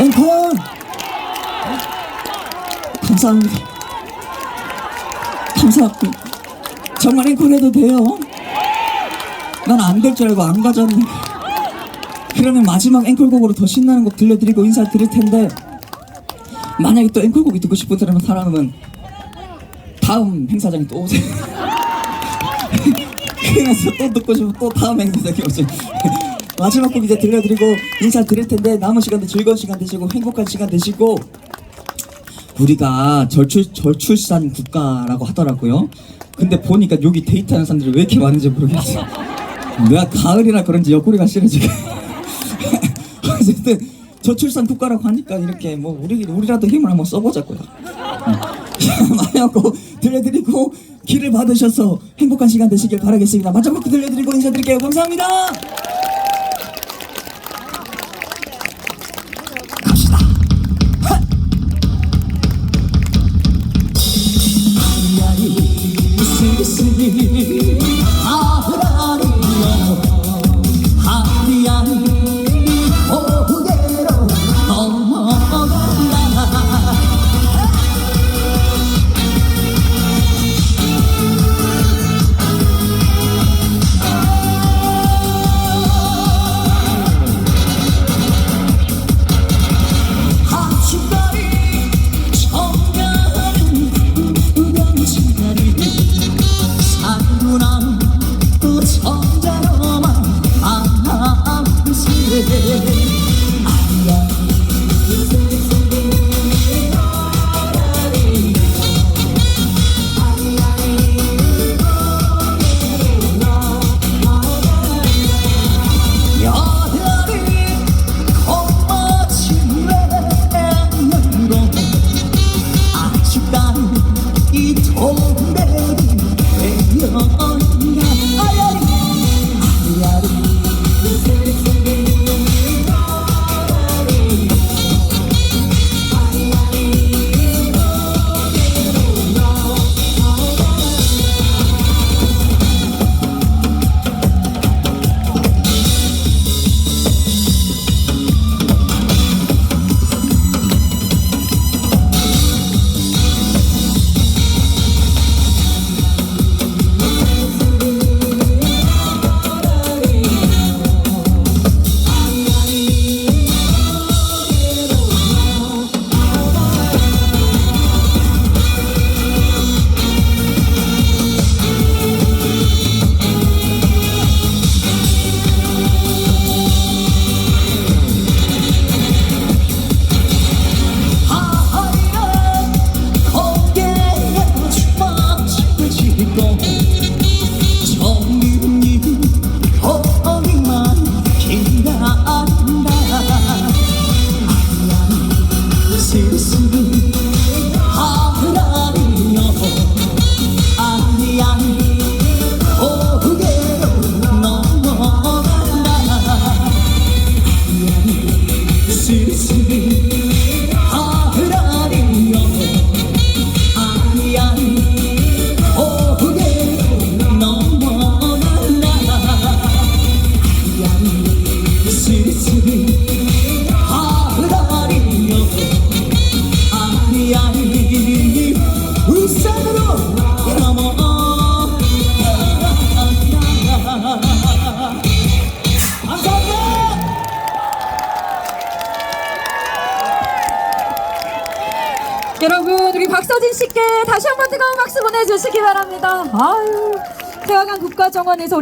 앵콜! 감사합니다. 감사합니다. 정말 앵콜 해도 돼요? 난 안 될 줄 알고 안 가졌네. 그러면 마지막 앵콜곡으로 더 신나는 곡 들려드리고 인사 드릴 텐데 만약에 또 앵콜곡이 듣고 싶은 사람은 사람은 다음 행사장에 또 오세요. 그래서 또 듣고 싶으면 또 다음 행사장에 오세요. 마지막 곡 이제 들려드리고 인사 드릴 텐데 남은 시간도 즐거운 시간 되시고 행복한 시간 되시고 우리가 절출 절출산 국가라고 하더라고요. 근데 보니까 여기 데이트하는 사람들이 왜 이렇게 많은지 모르겠어. 내가 가을이라 그런지 옆구리가 싫어지게. 어쨌든 저출산 국가라고 하니까 이렇게 뭐 우리 우리라도 힘을 한번 써보자고요. 마지막 곡 들려드리고 길을 받으셔서 행복한 시간 되시길 바라겠습니다. 마지막 곡 들려드리고 인사드릴게요. 감사합니다. 여러분 우리 박서진 씨께 다시 한 번 뜨거운 박수 보내주시기 바랍니다. 아유 태화강 국가정원에서 우리